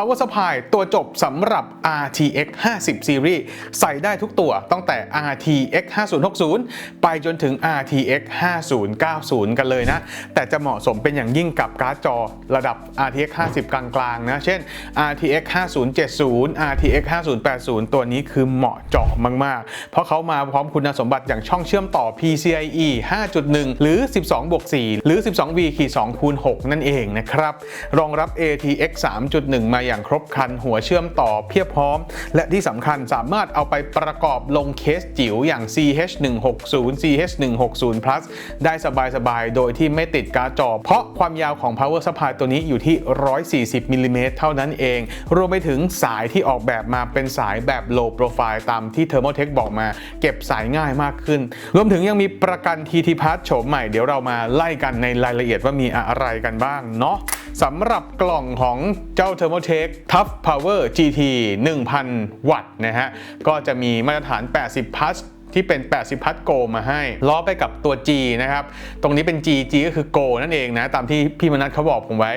power supply ตัวจบสำหรับ RTX 50 Series ใส่ได้ทุกตัวตั้งแต่ RTX 5060 ไปจนถึง RTX 5090 กันเลยนะ แต่จะเหมาะสมเป็นอย่างยิ่งกับการ์ดจอระดับ RTX 50 กลางๆนะ เช่น RTX 5070 RTX 5080 ตัวนี้คือเหมาะเจาะมาก ๆ เพราะเขามาพร้อมคุณสมบัติอย่างช่องเชื่อมต่อ PCIe 5.1 หรือ 12บวก4หรือ 12V ขีด2คูณ6นั่นเองนะครับ รองรับ ATX 3.1 มาอย่างครบครัน หัวเชื่อมต่อเพียบพร้อม และที่สำคัญสามารถเอาไปประกอบลงเคสจิ๋วอย่าง CH160 CH160 plus ได้สบายๆ โดยที่ไม่ติดการ์ดจอ เพราะความยาวของ power supply ตัวนี้อยู่ที่ 140มิลลิเมตรเท่านั้นเอง รวมไปถึงสายที่ออกแบบมาเป็นสายแบบ low profile ตามที่ Thermaltake บอกมา เก็บสายง่ายมากขึ้น รวมถึงยังมีประกัน TT Pass โฉมใหม่เดี๋ยวเรามาไล่กันในรายละเอียดว่ามีอะไรกันบ้างเนาะ สำหรับกล่องของเจ้า Thermotech Tough Power GT 1000 วัตต์นะฮะ ก็จะมีมาตรฐาน 80พัส ที่เป็น 80 พัทโกมาให้ ล้อไปกับตัว G นะครับ ตรงนี้เป็น G G ก็คือ Go นั่นเองนะ ตามที่พี่มนัทเขาบอกผมไว้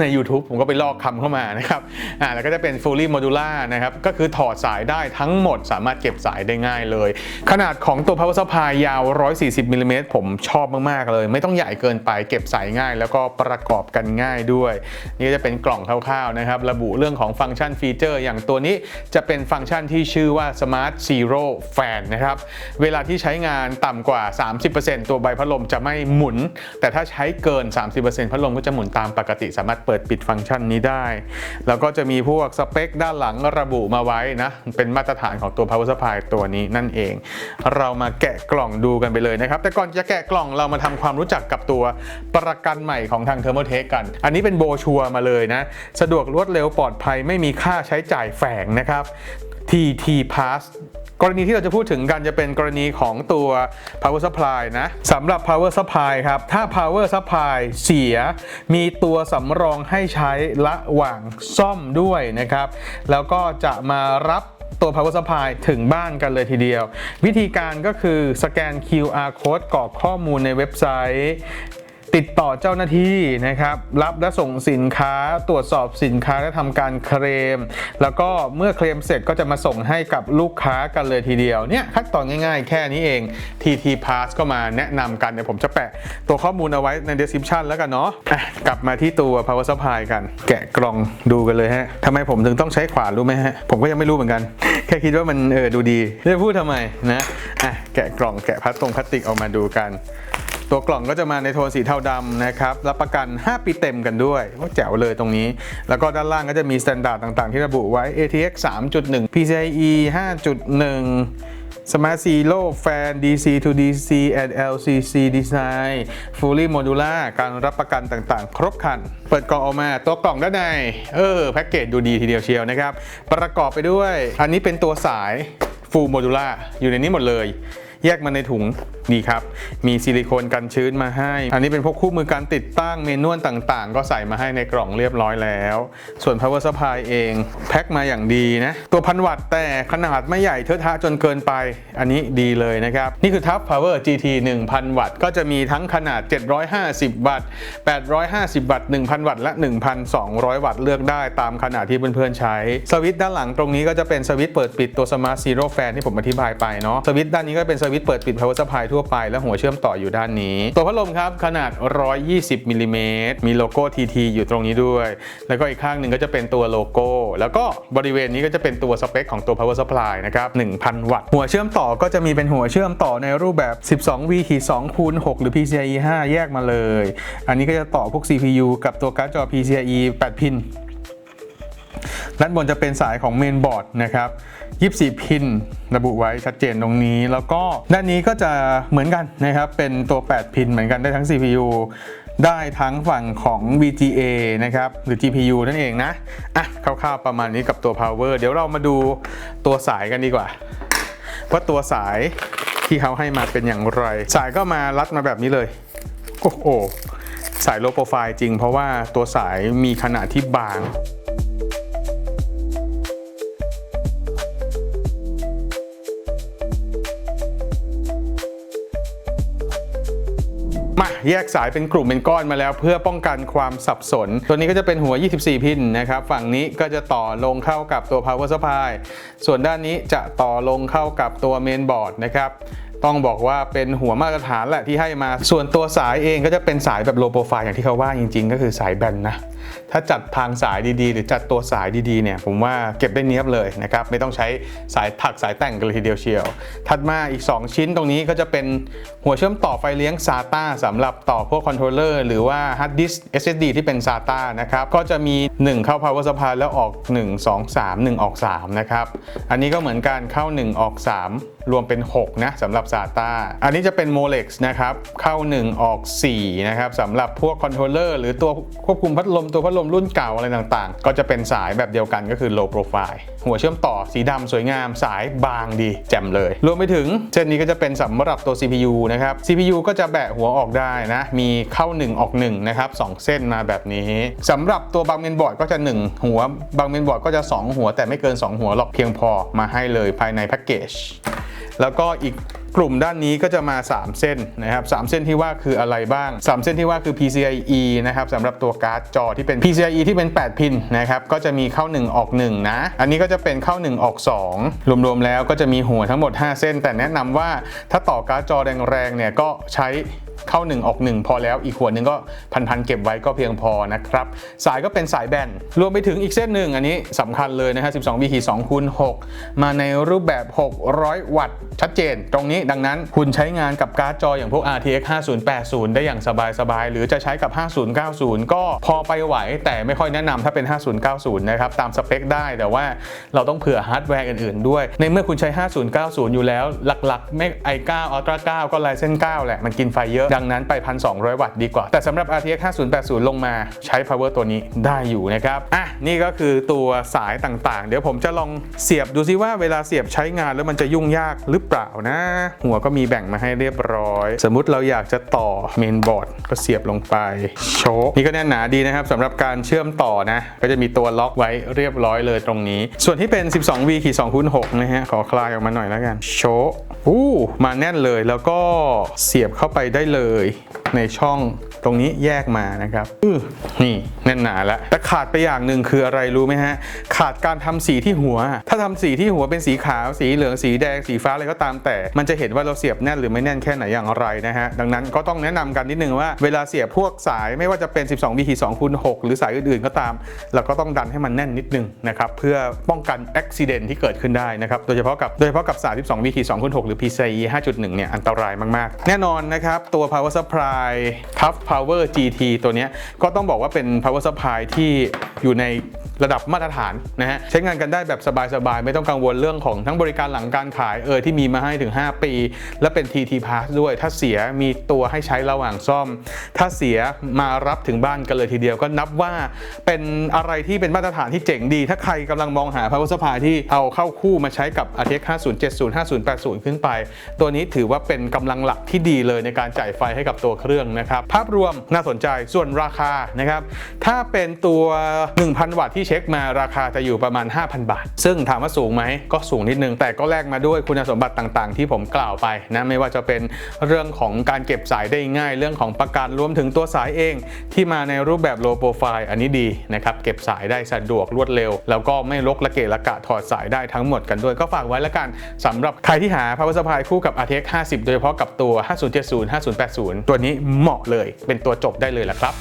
ใน YouTube ผมก็ไปลอกคำเข้ามานะครับ อ่าแล้วก็จะเป็น fully modular นะครับ ก็คือถอดสายได้ทั้งหมดสามารถเก็บสายได้ง่ายเลย ขนาดของตัว power supply ยาว 140มิลลิเมตรผมชอบมากๆเลย ไม่ต้องใหญ่เกินไปเก็บสายง่าย แล้วก็ประกอบกันง่ายด้วย นี่ก็จะเป็นกล่องคร่าวๆนะครับระบุเรื่องของฟังก์ชันฟีเจอร์ อย่างตัวนี้จะเป็นฟังก์ชันที่ชื่อว่า Smart Zero Fan นะครับเวลาที่ใช้งานต่ำกว่า 30%ตัวใบพัดลมจะไม่หมุน แต่ถ้าใช้เกิน 30%พัดลมก็จะหมุนตามปกติ สามารถเปิดปิดฟังก์ชันนี้ได้ แล้วก็จะมีพวกสเปคด้านหลังระบุมาไว้นะ เป็นมาตรฐานของตัว power supply ตัวนี้นั่นเอง เรามาแกะกล่องดูกันไปเลยนะครับ แต่ก่อนจะแกะกล่องเรามาทำความรู้จักกับตัวประกันใหม่ของทาง Thermaltake กัน อันนี้เป็นโบชัวร์มาเลยนะ สะดวกรวดเร็วปลอดภัยไม่มีค่าใช้จ่ายแฝงนะครับ TT Pass กรณีที่เราจะพูดถึงกันจะเป็นกรณีของตัว power supply นะสำหรับ power supply ครับ ถ้า power supply เสีย มีตัวสำรองให้ใช้ระหว่างซ่อมด้วยนะครับ แล้วก็จะมารับตัว power supply ถึงบ้านกันเลยทีเดียว วิธีการก็คือสแกน QR code กรอกข้อมูลในเว็บไซต์ ติดต่อเจ้าหน้าที่นะครับ รับและส่งสินค้าตรวจสอบสินค้าและทำการเคลม แล้วก็เมื่อเคลมเสร็จก็จะมาส่งให้กับลูกค้ากันเลยทีเดียวเนี่ยขั้นตอนง่ายๆ แค่นี้เอง TT Pass ก็มาแนะนำกันเดี๋ยวผมจะแปะตัวข้อมูลเอาไว้ใน description แล้วกันเนาะะกลับมาที่ตัว power supply กัน แกะกล่องดูกันเลยฮะทำไมผมถึงต้องใช้ขวานรู้ไหมฮะ ผมก็ยังไม่รู้เหมือนกัน แค่คิดว่ามันเออดูดีจะพูดทำไมนะอะแกะกล่องแกะพลาสติกออกมาดูกัน ตัวกล่องก็จะมาในโทนสีเทาดำนะครับรับประกัน 5 ปีเต็มกันด้วยว่าแจ๋วเลยตรงนี้ แล้วก็ด้านล่างก็จะมีสแตนดาร์ดต่างๆ ที่ระบุไว้ ATX 3.1 PCIe 5.1 Smart Zero Fan DC to DC and LCC Design Fully Modular การรับประกันต่างๆ ครบคัน เปิดกล่องออกมาตัวกล่องด้านใน เออ แพ็กเกจดูดีทีเดียวเชียวนะครับ ประกอบไปด้วย อันนี้เป็นตัวสาย Full Modular อยู่ในนี้หมดเลย แยกมาในถุงนี่ครับ มีซิลิโคนกันชื้นมาให้ อันนี้เป็นพวกคู่มือการติดตั้งเมนวลต่างๆ ก็ใส่มาให้ในกล่องเรียบร้อยแล้ว ส่วน power supply เองแพ็คมาอย่างดีนะ ตัวพันวัตต์แต่ขนาดไม่ใหญ่เทอะทะจนเกินไป อันนี้ดีเลยนะครับ นี่คือ Tough Power GT 1000 วัตต์ ก็จะมีทั้งขนาด 750 วัตต์ 850 วัตต์ 1,000 วัตต์ และ 1,200 วัตต์เลือกได้ตามขนาดที่เพื่อนๆใช้ สวิตช์ด้านหลังตรงนี้ก็จะเป็นสวิตช์เปิดปิดตัว Smart Zero Fan ที่ผมอธิบายไปเนาะ สวิตช์ด้านนี้ก็เป็นสวิตช์เปิดปิด power supply ทั่วไป และหัวเชื่อมต่ออยู่ด้านนี้ ตัวพัดลมครับ ขนาด 120มิลลิเมตรมีโลโก้ TT อยู่ตรงนี้ด้วย แล้วก็อีกข้างหนึ่งก็จะเป็นตัวโลโก้ แล้วก็บริเวณนี้ก็จะเป็นตัวสเปคของตัว power supply นะครับ 1,000 วัตต์ หัวเชื่อมต่อก็จะมีเป็นหัวเชื่อมต่อในรูปแบบ 12V 2คูณ6หรือ PCIe 5 แยกมาเลย อันนี้ก็จะต่อพวก CPU กับตัวการ์ดจอ PCIe 8 พิน ด้านบนจะเป็นสายของเมนบอร์ดนะครับ24 พิน ระบุไว้ชัดเจนตรงนี้ แล้วก็ด้านนี้ก็จะเหมือนกันนะครับ เป็นตัว 8 พินเหมือนกันได้ทั้ง CPU ได้ทั้งฝั่งของ VGA นะครับ หรือ GPU นั่นเองนะ อะ คร่าวๆประมาณนี้กับตัว power เดี๋ยวเรามาดูตัวสายกันดีกว่า ว่าตัวสายที่เขาให้มาเป็นอย่างไร สายก็มารัดมาแบบนี้เลย โอ้โห สายโลโปรไฟล์จริง เพราะว่าตัวสายมีขนาดที่บาง แยกสายเป็นกลุ่มเป็นก้อนมาแล้ว เพื่อป้องกันความสับสน ตัวนี้ก็จะเป็นหัว 24 พินนะครับฝั่งนี้ก็จะต่อลงเข้ากับตัว power supply ส่วนด้านนี้จะต่อลงเข้ากับตัวเมนบอร์ดนะครับ ต้องบอกว่าเป็นหัวมาตรฐานแหละที่ให้มา ส่วนตัวสายเองก็จะเป็นสายแบบ low profile อย่างที่เขาว่าจริง ๆ ก็คือสายแบนนะ ถ้าจัดทางสายดีๆ หรือจัดตัวสายดีๆเนี่ยผมว่าเก็บได้เนียบเลยนะครับไม่ต้องใช้สายถักสายแต่งกันเลยทีเดียวเชียว ถัดมาอีก 2 ชิ้นตรงนี้ก็จะเป็นหัวเชื่อมต่อไฟเลี้ยง SATA สำหรับต่อพวกคอนโทรลเลอร์หรือว่า hard disk SSD ที่เป็น SATA นะครับก็จะมี 1 เข้า power supply แล้วออก 1 2 3 1 ออก3นะครับอันนี้ก็เหมือนกันเข้า 1 ออก 3รวมเป็น 6 นะสำหรับ SATA อันนี้จะเป็น Molex นะครับ เข้า 1 ออก 4 นะครับสำหรับพวกคอนโทรลเลอร์หรือตัวควบคุมพัดลม ตัวพัดลมรุ่นเก่าอะไรต่างๆ ก็จะเป็นสายแบบเดียวกันก็คือ low profile หัวเชื่อมต่อสีดำสวยงามสายบางดี แจ่มเลย รวมไปถึงเส้นนี้ก็จะเป็นสำหรับตัว CPU นะครับ CPU ก็จะแบะหัวออกได้นะ มีเข้า 1 ออก1นะครับ2เส้นมาแบบนี้สำหรับตัวบางเมนบอร์ดก็จะ 1 หัวบางเมนบอร์ดก็จะ 2 หัวแต่ไม่เกิน 2 หัวหรอกเพียงพอมาให้เลยภายในแพ็กเกจ แล้วก็อีกกลุ่มด้านนี้ก็จะมา 3 เส้นนะครับ3เส้นที่ว่าคืออะไรบ้าง 3 เส้นที่ว่าคือ PCIe นะครับสำหรับตัวการ์ดจอที่เป็น PCIe ที่เป็น 8 พินนะครับก็จะมีเข้า 1 ออก 1 นะ อันนี้ก็จะเป็นเข้า 1 ออก 2 รวมๆแล้วก็จะมีหัวทั้งหมด 5 เส้น แต่แนะนำว่าถ้าต่อการ์ดจอแรงๆเนี่ยก็ใช้ เข้า 1 ออก 1 พอแล้วอีกหัวหนึ่งก็พันๆเก็บไว้ก็เพียงพอนะครับสายก็เป็นสายแบนรวมไปถึงอีกเส้นหนึ่งอันนี้สำคัญเลยนะฮะ12 b ขี2คูณ6มาในรูปแบบ 600 วัตต์ชัดเจน ตรงนี้ดังนั้นคุณใช้งานกับการ์ดจออย่างพวก RTX 5080 ได้อย่างสบายๆ หรือจะใช้กับ 5090 ก็พอไปไหว แต่ไม่ค่อยแนะนำถ้าเป็น 5090 นะครับ ตามสเปคได้แต่ว่าเราต้องเผื่อฮาร์ดแวร์อื่นๆด้วย ในเมื่อคุณใช้ 5090 อยู่แล้วหลักๆ ไม่ i9 Ultra 9 ก็ Ryzen 9แหละ มันกินไฟเยอะดังนั้นไป 1,200 วัตต์ดีกว่า แต่สำหรับ RTX 5080 ลงมาใช้ power ตัวนี้ได้อยู่นะครับ อะ นี่ก็คือตัวสายต่างๆ เดี๋ยวผมจะลองเสียบดูซิว่าเวลาเสียบใช้งานแล้วมันจะยุ่งยากหรือเปล่านะ หัวก็มีแบ่งมาให้เรียบร้อย สมมุติเราอยากจะต่อเมนบอร์ดก็เสียบลงไปโชคนี่ก็แน่นหนาดีนะครับสำหรับการเชื่อมต่อนะ ก็จะมีตัวล็อกไว้เรียบร้อยเลยตรงนี้ ส่วนที่เป็น 12V ขีด2คูณ6นะฮะขอคลายออกมาหน่อยแล้วกันโชคอู้มาแน่นเลยแล้วก็เสียบเข้าไปได้เลยเลย ในช่องตรงนี้แยกมานะครับอื้อนี่แน่นหนาแล้วแต่ขาดไปอย่างหนึ่งคืออะไรรู้ไหมฮะ ขาดการทำสีที่หัว ถ้าทำสีที่หัวเป็นสีขาว สีเหลือง สีแดง สีฟ้าอะไรก็ตามแต่ มันจะเห็นว่าเราเสียบแน่นหรือไม่แน่นแค่ไหนอย่างไรนะฮะ ดังนั้นก็ต้องแนะนำกันนิดนึงว่าเวลาเสียบพวกสายไม่ว่าจะเป็น 12 b ี2คูณ6หรือสายอื่นๆ ก็ตาม เราก็ต้องดันให้มันแน่นนิดนึงนะครับ เพื่อป้องกันอุบิเหตุที่เกิดขึ้นได้นะครับ โดยเฉพาะกับ โดยเฉพาะกับสาย 12 b ี2คูณ6หรือ PCIe 5.1 เนี่ย อันตรายมากๆ แน่นอนนะครับ ตัว power supply Supply Tough Power GT ตัวนี้ก็ต้องบอกว่าเป็น power supply ที่ อยู่ในระดับมาตรฐานนะฮะใช้งานกันได้แบบสบายๆ ไม่ต้องกังวลเรื่องของทั้งบริการหลังการขายเออที่มีมาให้ถึง 5 ปี และเป็น TT Pass ด้วยถ้าเสียมีตัวให้ใช้ระหว่างซ่อม ถ้าเสียมารับถึงบ้านกันเลยทีเดียวก็นับว่าเป็นอะไรที่เป็นมาตรฐานที่เจ๋งดี ถ้าใครกำลังมองหา power supply ที่เอาเข้าคู่มาใช้กับ RTX 5070 5080 ขึ้นไป ตัวนี้ถือว่าเป็นกำลังหลักที่ดีเลยในการจ่ายไฟให้กับตัวเครื่องนะครับภาพรวมน่าสนใจส่วนราคานะครับถ้าเป็นตัว1,000 วัตต์ที่เช็คมาราคาจะอยู่ประมาณ 5,000 บาท ซึ่งถามว่าสูงไหมก็สูงนิดนึง แต่ก็แลกมาด้วยคุณสมบัติต่างๆ ที่ผมกล่าวไปนะไม่ว่าจะเป็นเรื่องของการเก็บสายได้ง่าย เรื่องของประกันรวมถึงตัวสายเอง ที่มาในรูปแบบ low profile อันนี้ดีนะครับเก็บสายได้สะดวกรวดเร็ว แล้วก็ไม่ลกละเกะละกะถอดสายได้ทั้งหมดกันด้วย ก็ฝากไว้แล้วกันสำหรับใครที่หา power supply คู่กับ RTX 50 โดยเฉพาะกับตัว 5070 5080 ตัวนี้เหมาะเลย เป็นตัวจบได้เลยละครับ